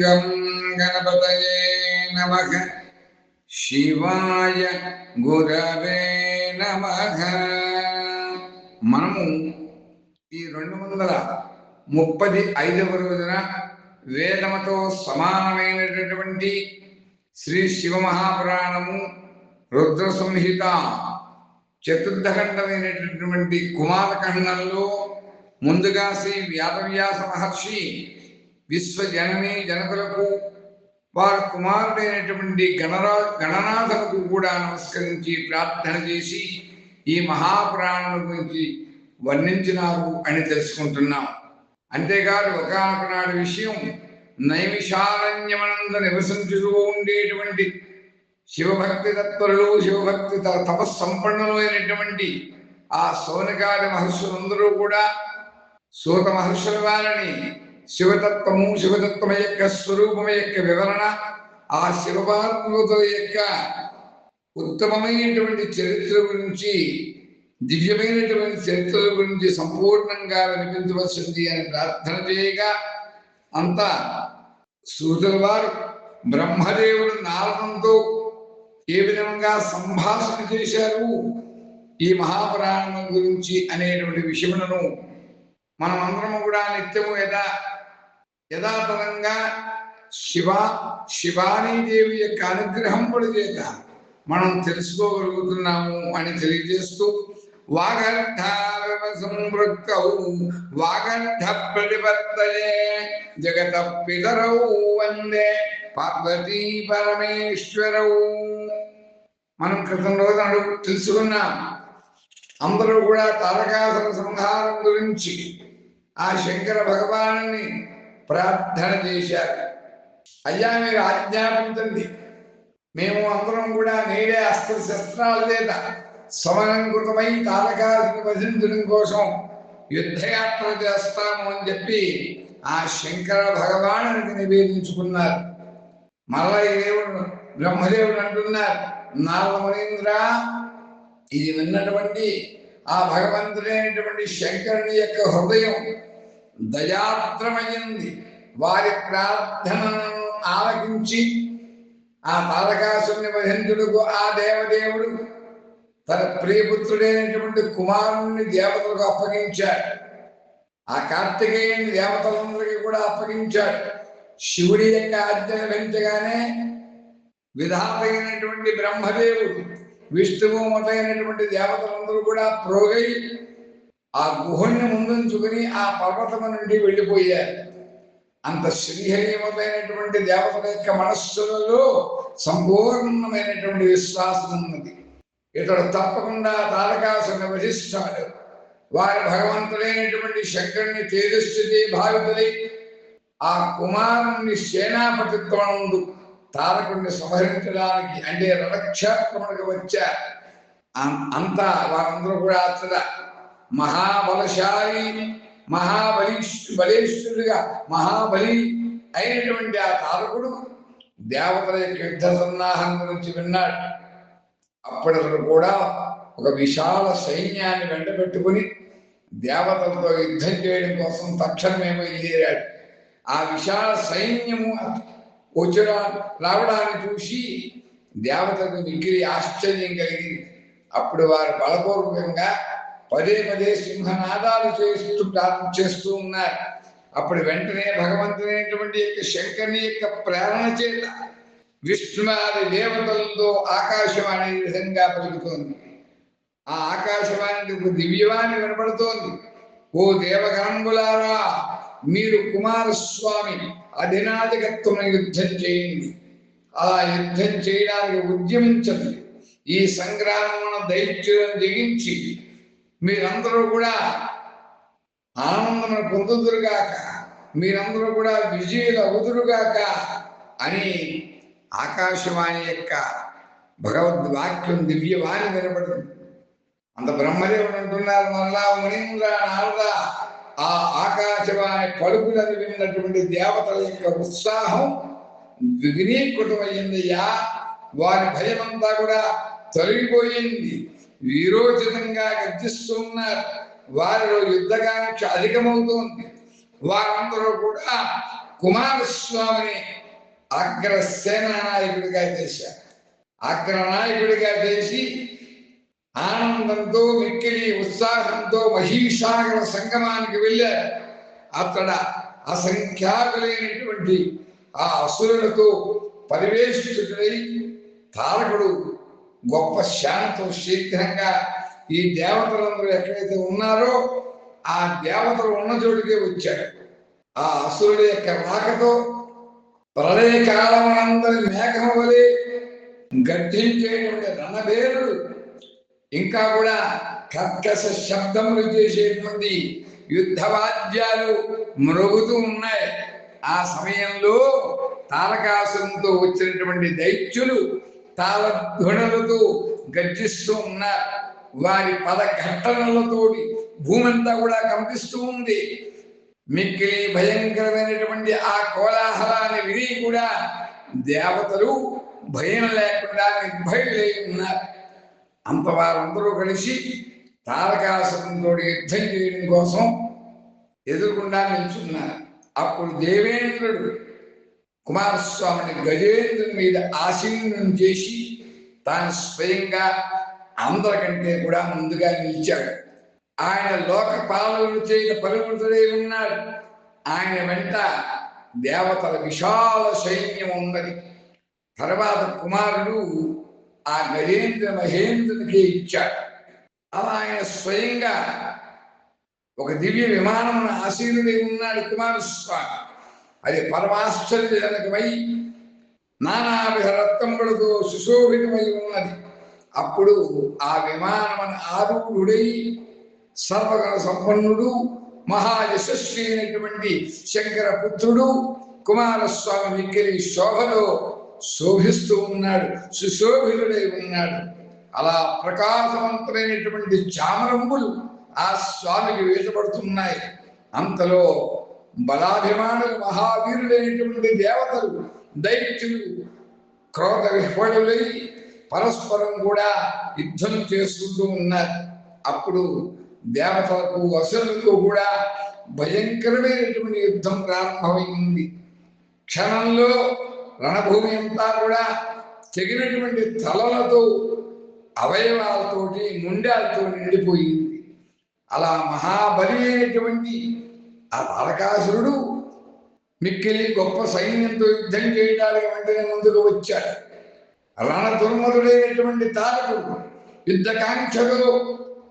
గం గణపతయే నమ శివాయ గురవే నమ మనము ఈ రెండు వందల ముప్పది ఐదవ రోజున వేదముతో సమానమైనటువంటి శ్రీ శివ మహాపురాణము రుద్ర సంహిత చతుర్థఖండమైనటువంటి కుమారఖండంలో ముందుగా శ్రీ వ్యాదవ్యాస మహర్షి విశ్వజనని జనకులకు వారి కుమారుడైనటువంటి గణరా గణనాథులకు కూడా నమస్కరించి ప్రార్థన చేసి ఈ మహాపురాణం గురించి వర్ణించినారు అని తెలుసుకుంటున్నాం. అంతేకాదు ఒకనొక విషయం నైమిషారణ్యమనంద నివసించుతూ ఉండేటువంటి శివభక్తి తత్పరులు శివభక్తి తపస్సంపన్నులు అయినటువంటి ఆ సౌనకాది మహర్షులందరూ కూడా సూత మహర్షుల వారిని శివతత్వము శివతత్వం యొక్క స్వరూపం యొక్క వివరణ ఆ శివపార్వతుల యొక్క ఉత్తమమైనటువంటి చరిత్ర గురించి దివ్యమైనటువంటి చరిత్రల గురించి సంపూర్ణంగా వినిపించవలసింది అని ప్రార్థన చేయగా అంతా సూతుల వారు బ్రహ్మదేవుడు నారదంతో ఏ విధంగా సంభాషణ చేశారు? ఈ మహాపురాణం గురించి అనేటువంటి విషయములను మనం అందరం కూడా నిత్యము యథా యథాతథంగా శివ శివానీదేవి యొక్క అనుగ్రహం కూడా చేత మనం తెలుసుకోగలుగుతున్నాము అని తెలియజేస్తూ వాగర్థ సంవృత్తౌ వాగర్థ ప్రతిపత్తయే జగత పితరౌ వందే పార్వతీ పరమేశ్వరౌ. మనం క్రితం రోజు తెలుసుకున్నాం. అందరూ కూడా తారకాసుర సంహారం గురించి ఆ శంకర భగవాను ప్రార్థన చేశారు. అయ్యా మీరు ఆజ్ఞాపించండి. మేము అందరం కూడా నేడే అస్త్ర శస్త్రాలు చేత సమలంకృతమై తారకాలను వధించడం కోసం యుద్ధయాత్ర చేస్తాము అని చెప్పి ఆ శంకర భగవానునికి నివేదించుకున్నారు. మరలా ఈ దేవుడు బ్రహ్మదేవుడు అంటున్నారు నారదమునీంద్ర ఇది విన్నటువంటి ఆ భగవంతుడైనటువంటి శంకరుని యొక్క హృదయం దయాద్రమైంది వారి ప్రార్థనను ఆలకించి ఆ తారకాసుని వహించుడుకు ఆ దేవదేవుడు తన ప్రియపుత్రుడైనటువంటి కుమారుణ్ణి దేవతలకు అప్పగించాడు. ఆ కార్తికేయుని దేవతలందరికీ కూడా అప్పగించాడు. శివుడి యొక్క ఆజ్ఞను పెంచగానే విధాతైనటువంటి బ్రహ్మదేవుడు విష్ణువు మొదలైనటువంటి దేవతలందరూ కూడా ప్రోగై ఆ గుహుణ్ణి ముందుంచుకుని ఆ పర్వతము నుండి వెళ్ళిపోయారు అంత శ్రీహరిమతైనటువంటి దేవతల యొక్క మనస్సులలో సంపూర్ణమైనటువంటి విశ్వాసం ఉన్నది. ఇతడు తప్పకుండా తారకాసుని వధిస్తాడు. వారి భగవంతుడైనటువంటి శంకరుని తేజస్సుని భావితులై ఆ కుమారుణ్ణి సేనాపతిత్వముందు తారకుణ్ణి సంహరించడానికి అంటే రక్షాత్మకు వచ్చారు అం- అంతా వారందరూ కూడా అతడ మహాబలశాలి మహాబలి బలేశ్వరుడిగా మహాబలి అయినటువంటి ఆ తారకుడు దేవతల యొక్క యుద్ధ సన్నాహం గురించి విన్నాడు. అప్పుడు కూడా ఒక విశాల సైన్యాన్ని వెంటబెట్టుకుని దేవతలతో యుద్ధం చేయడం కోసం తక్షణమే బయలుదేరాడు. ఆ విశాల సైన్యము వచ్చిన రావడాన్ని చూసి దేవతకు మిగిలి ఆశ్చర్యం కలిగింది. అప్పుడు వారు బలపూర్వకంగా పదే పదే సింహనాదాలు చేస్తూ ప్రార్థన చేస్తూ ఉన్నారు. అప్పుడు వెంటనే భగవంతుడైనటువంటి యొక్క శంకరుని యొక్క ప్రేరణ చేత విష్ణువాది దేవతలతో ఆకాశవాణి విధంగా పలుకుతోంది. ఆ ఆకాశవాణి ఒక దివ్యవాణి వినపడుతోంది. ఓ దేవగణంబులారా మీరు కుమారస్వామి అధినాధికత్వం యుద్ధం చేయండి. అలా యుద్ధం చేయడానికి ఉద్యమించండి. ఈ సంగ్రామమును దైత్యులను జగించి మీరందరూ కూడా ఆనందమును పొందుదురుగాక. మీరందరూ కూడా విజయులు అవుదురుగాక అని ఆకాశవాణి యొక్క భగవద్వాక్యం దివ్యవాణి వినబడుతుంది. అంత బ్రహ్మదేవుడు అంటున్నారు మరలా మునీంద్ర నారద. ఆ ఆకాశవాణి పలుకులను విన్నటువంటి దేవతల యొక్క ఉత్సాహం విఘ్నీకృతమైందయ్యా వారి భయమంతా కూడా తొలగిపోయింది. వీరోచితంగా గర్జిస్తున్నారు. వారిలో యుద్ధకాంక్ష అధికమవుతోంది. వారందరూ కూడా కుమారస్వామిని అగ్రసేన నాయకుడిగా చేశారు. అగ్రనాయకుడిగా చేసి ఆనందంతో మిక్కిలి ఉత్సాహంతో మహీసాగర సంగమానికి వెళ్ళారు. అక్కడ అసంఖ్యాకులైనటువంటి ఆ అసురులతో పరివేషితుడై తారకుడు గొప్ప శాంతం శీఘ్రంగా ఈ దేవతలందరూ ఎక్కడైతే ఉన్నారో ఆ దేవతలు ఉన్న చోటికే వచ్చాడు ఆ అసురుడి యొక్క రాకతో ప్రళయ కాలమనందరి మేఘం వలె గర్జించేటువంటి రణభేరుడు ఇంకా కూడా కర్కశ శబ్దములు చేసేటువంటి యుద్ధ వాద్యాలు మ్రొగుతూ ఉన్నాయి. ఆ సమయంలో తారకాసురంతో వచ్చినటువంటి దైత్యులు తాళధ్వనులతో గర్జిస్తూ ఉన్నారు. వారి పద ఘట్టనలతోటి భూమంతా కూడా కంపిస్తూ ఉంది. మిక్కిలి భయంకరమైనటువంటి ఆ కోలాహలాన్ని విని కూడా దేవతలు భయం లేకుండా నిర్భయులై ఉన్నారు. అంత వారందరూ కలిసి తారకాసురంతో యుద్ధం చేయడం కోసం ఎదురుకుండా నిల్చున్నారు. అప్పుడు దేవేంద్రుడు కుమారస్వామిని గజేంద్రుని మీద ఆసీనం చేసి తాను స్వయంగా అందరికంటే కూడా ముందుగా నిలిచాడు. ఆయన లోక పాలన చేత పరిమితుడై ఉన్నాడు. ఆయన వెంట దేవతల విశాల సైన్యం ఉన్నది. తర్వాత కుమారుడు ఆ గజేంద్ర మహేంద్రునికి ఇచ్చాడు. అలా ఆయన స్వయంగా ఒక దివ్య విమానమున ఆసీనుడై ఉన్నాడు కుమారస్వామి. అది పరమాశ్చర్యజనకమై నానావిధ రత్నములతో సుశోభితమై ఉన్నది. అప్పుడు ఆ విమానమని ఆరూఢుడై సర్వగణ సంపన్నుడు మహాయశస్వి అయినటువంటి శంకర పుత్రుడు కుమారస్వామి మిక్కిలి శోభలో శోభిస్తూ ఉన్నాడు సుశోభితుడై ఉన్నాడు. అలా ప్రకాశవంతమైనటువంటి చామరంబులు ఆ స్వామికి వేసపడుతున్నాయి అంతలో బలాభిమానులు మహావీరులైనటువంటి దేవతలు దైత్యులు క్రోధ విహ్వళులై పరస్పరం కూడా యుద్ధం చేసుకుంటూ ఉన్నారు. అప్పుడు దేవతలకు అసురులకు కూడా భయంకరమైనటువంటి యుద్ధం ప్రారంభమైంది. క్షణంలో రణభూమి అంతా కూడా తెగినటువంటి తలలతో అవయవాలతోటి ముండాలతో నిండిపోయింది. అలా మహాబలి అయినటువంటి ఆ తారకాసురుడు మిక్కిలి గొప్ప సైన్యంతో యుద్ధం చేయడానికి వెంటనే ముందుకు వచ్చాడు. రాణ దుర్మధుడైనటువంటి తారకుడు యుద్ధకాంక్షలో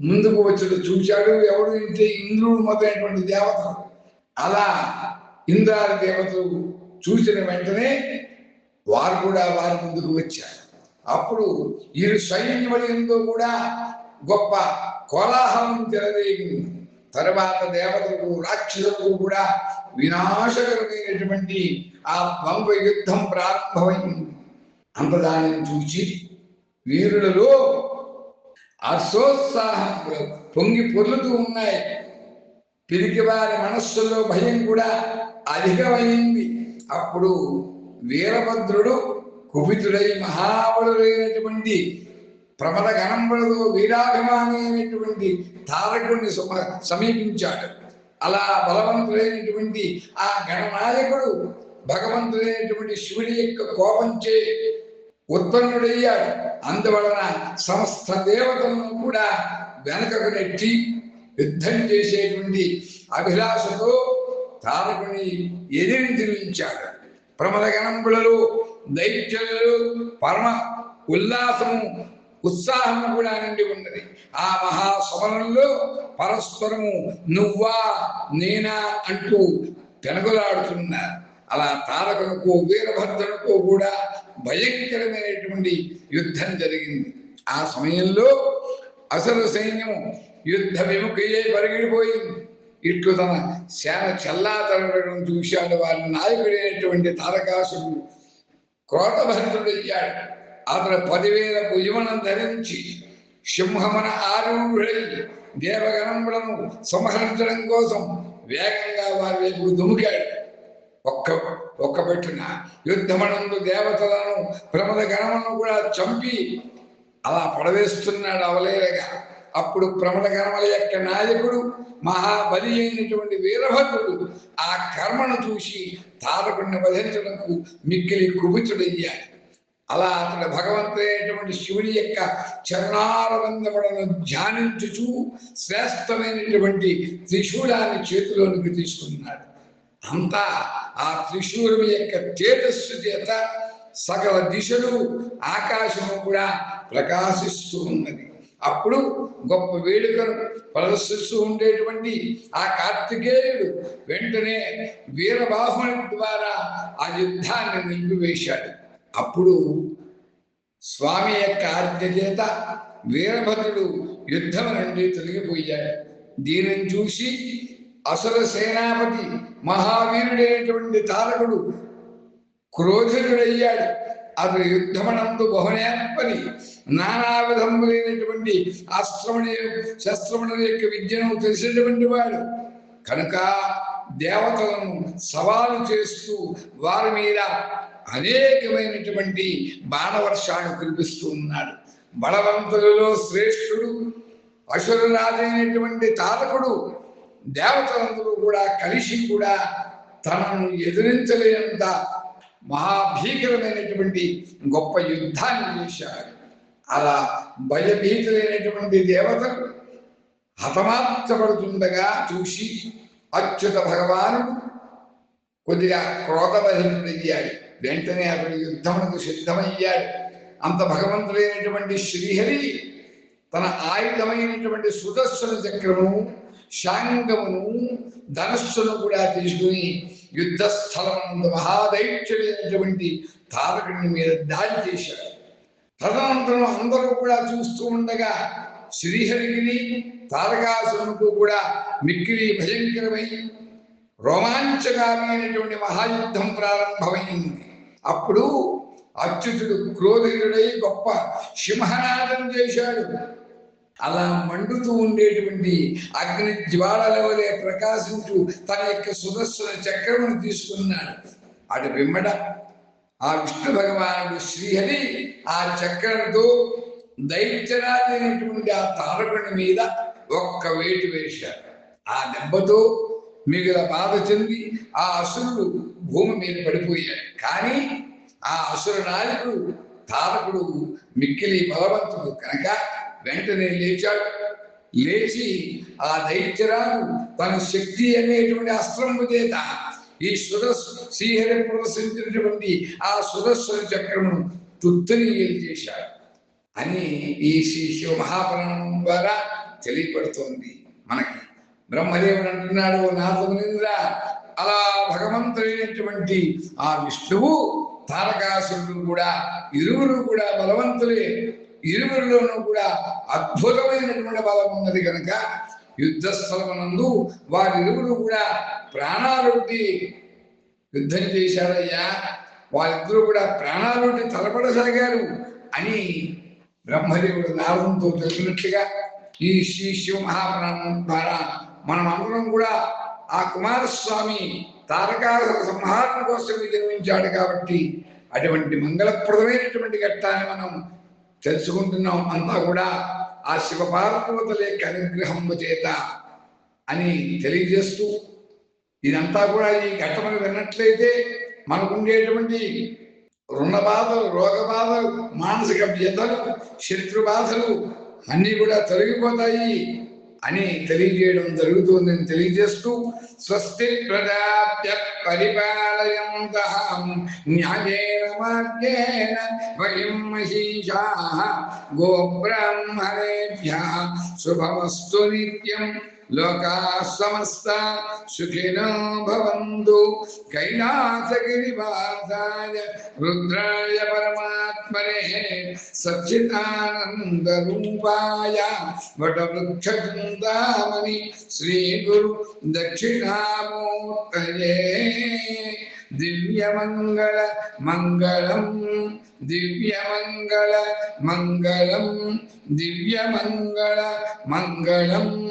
ముందుకు వచ్చాడు. చూశాడు ఎవడు ఇంటే ఇంద్రుడు మొదలైనటువంటి దేవత అలా ఇంద్రాది దేవతలు చూసిన వెంటనే వారు కూడా వారి ముందుకు వచ్చారు. అప్పుడు ఇరు సైన్యములందు కూడా గొప్ప కోలాహలం తెరవేగింది తర్వాత దేవతలకు రాక్షసులకు కూడా వినాశకరమైనటువంటి ఆ ద్వంద్వ యుద్ధం ప్రారంభమైంది. అంతదానిని చూచి వీరులలో అసోత్సాహం పొంగి పొర్లుతూ ఉన్నాయి. పిరికి వారి మనస్సులో భయం కూడా అధికమైంది. అప్పుడు వీరభద్రుడు కుపితుడై మహాబలుడైనటువంటి ప్రమద గణంబులతో వీరాభిమాని అయినటువంటి తారకుడిని సమీపించాడు. అలా బలవంతుడైనటువంటి ఆ గణనాయకుడు భగవంతుడైనటువంటి శివుడి యొక్క కోపంచే ఉత్పన్నుడయ్యాడు. అందువలన సమస్త దేవతలను కూడా వెనకకు నెట్టి యుద్ధం చేసేటువంటి అభిలాషతో తారకుని ఎదిరించి తిరిగించాడు ప్రమద గణంబులలో దైత్యులలో పరమ ఉల్లాసము ఉత్సాహము కూడా నిండి ఉన్నది. ఆ మహాసమరంలో పరస్పరము నువ్వా నేనా అంటూ పెనగులాడుతున్నారు అలా తారకులకు వీరభద్రులకు కూడా భయంకరమైనటువంటి యుద్ధం జరిగింది. ఆ సమయంలో అసలు సైన్యం యుద్ధ విముఖయే పరిగిడిపోయింది. ఇట్లు తన సేన చెల్లాతరడం చూశాడు వారి నాయకుడైనటువంటి తారకాసుడు. క్రోధభద్రుడయ్యాడు అతను పదివేల భుజమనం ధరించి సింహమన ఆరూఢుడై దేవగణములను సంహరించడం కోసం వేగంగా వారి వైపు దుముకాడు. ఒక్క ఒక్క పెట్టిన యుద్ధమనందు దేవతలను ప్రమద గణములను కూడా చంపి అలా పడవేస్తున్నాడు అవలేరగా అప్పుడు ప్రమద కర్మల యొక్క నాయకుడు మహాబలి అయినటువంటి వీరభద్రుడు ఆ కర్మను చూసి తారకుడిని వధించడంకు మిక్కిలి కుబుచుడయ్యాడు అలా అతడు భగవంతుడైనటువంటి శివుని యొక్క చరణారవందములను ధ్యానించుచు శ్రేష్టమైనటువంటి త్రిశూలాన్ని చేతిలోనికి తీసుకున్నాడు. అంతా ఆ త్రిశూలం యొక్క తేజస్సు చేత సకల దిశలు ఆకాశము కూడా ప్రకాశిస్తూ ఉన్నది. అప్పుడు గొప్ప వేడుకను ప్రదర్శిస్తూ ఉండేటువంటి ఆ కార్తికేయుడు వెంటనే వీరబాహుని ద్వారా ఆ యుద్ధాన్ని నిలిపివేశాడు. అప్పుడు స్వామి యొక్క ఆజ్ఞ చేత వీరభద్రుడు యుద్ధం నుండి తొలగిపోయాడు. దీనిని చూసి అసుర సేనాపతి మహావీరుడైనటువంటి తారకుడు క్రోధితుడయ్యాడు అతడు యుద్ధమనందు బహునేర్పని నానా విధములైనటువంటి అస్త్రముని శస్త్రముల యొక్క విద్యను తెలిసినటువంటి వాడు. కనుక దేవతలను సవాలు చేస్తూ వారి మీద అనేకమైనటువంటి బాణవర్షాన్ని కురిపిస్తూ ఉన్నాడు. బలవంతులలో శ్రేష్ఠుడు అసురరాజైనటువంటి తారకుడు దేవతలందరూ కూడా కలిసి కూడా తనను ఎదిరించలేనంత మహాభీకరమైనటువంటి గొప్ప యుద్ధాన్ని చేశారు అలా భయభీతులైనటువంటి దేవతలు హతమార్చబడుతుండగా చూసి అచ్యుత భగవానుడు కొద్దిగా క్రోధభరితుడయ్యాడు. వెంటనే అతడు యుద్ధమునకు సిద్ధమయ్యాడు. అంత భగవంతుడైనటువంటి శ్రీహరి తన ఆయుధమైనటువంటి సుదర్శన చక్రము శాంగమును ధనస్సును కూడా తీసుకుని యుద్ధ స్థలమందు మహాదైత్యుడైనటువంటి తారకుని మీద దాడి చేశాడు. తదనంతరం అందరూ కూడా చూస్తూ ఉండగా శ్రీహరిని తారకాసురునికి కూడా మిక్కిలి భయంకరమై రోమాంచకారైనటువంటి మహాయుద్ధం ప్రారంభమైంది. అప్పుడు అచ్యుతుడు క్రోధితుడై గొప్ప సింహనాదం చేశాడు. అలా మండుతూ ఉండేటువంటి అగ్ని జ్వాలల వలె ప్రకాశించు తన యొక్క సుదస్సుల చక్రమును తీసుకున్నాడు. అటు విమ్మడ ఆ విష్ణు భగవానుడు శ్రీహరి ఆ చక్రంతో దైత్యరాజైనటువంటి ఆ తారకుని మీద ఒక్క వేటు వేశాడు. ఆ దెబ్బతో మిగిల బాధ చెంది ఆ అసురుడు భూమి మీద పడిపోయాడు. కానీ ఆ అసుర నాయకుడు తారకుడు మిక్కిలి బలవంతుడు కనుక వెంటనే లేచాడు. లేచి ఆ దైత్యరాజు తన శక్తి అనేటువంటి అస్త్రము చేత ఈ సురస్ శ్రీహరి ప్రదర్శించినటువంటి ఆ సురస్సు చక్రమును తుత్తనీయులు చేశాడు అని ఈ శ్రీ శివ మహాపురాణం ద్వారా తెలియపడుతోంది. బ్రహ్మదేవుడు అంటున్నాడు నాథమునింద్ర అలా భగవంతుడైనటువంటి ఆ విష్ణువు తారకాసురుడు కూడా ఇరువురు కూడా బలవంతులే. ఇరువురిలోనూ కూడా అద్భుతమైనటువంటి బలం ఉన్నది కనుక యుద్ధ స్థలమునందు వారిరువురు కూడా ప్రాణాలొడ్డి యుద్ధం చేశారయ్యా. వాళ్ళిద్దరూ కూడా ప్రాణాలొడ్డి తలపడసాగారు అని బ్రహ్మదేవుడు నారదంతో తెలిసినట్లుగా ఈ శ్రీ శివ మహాప్రాణం ద్వారా మనం అందరం కూడా ఆ కుమారస్వామి తారకాసుర సంహారణ కోసం జన్మించాడు కాబట్టి అటువంటి మంగళప్రదమైనటువంటి ఘట్టాన్ని మనం తెలుసుకుంటున్నాం అంతా కూడా ఆ శివపార్వతుల యొక్క అనుగ్రహం చేత అని తెలియజేస్తూ ఇదంతా కూడా ఈ ఘట్టమని విన్నట్లయితే మనకుండేటువంటి రుణ బాధలు రోగ బాధలు మానసిక వ్యధలు శత్రు బాధలు అన్నీ కూడా తొలగిపోతాయి. అని తెలియజేయడం జరుగుతుందని తెలియజేస్తూ స్వస్తి ప్రజాప్య పరిపాలయంత న్యాయేన మార్గేణ వయం మహిషా గోబ్రాహ్మణేభ్య శుభమస్తు నిత్యం లోకా సమస్త సుఖినో భవంతు. కైలాసగిరివాసాయ రుద్రాయ పరమాత్మనే సచ్చిదానంద రూపాయ. వటవృక్షృందామణి శ్రీ గురు దక్షిణామూర్తయే. దివ్యమంగళ మంగళం దివ్యమంగళ మంగళం దివ్యమంగళ మంగళం.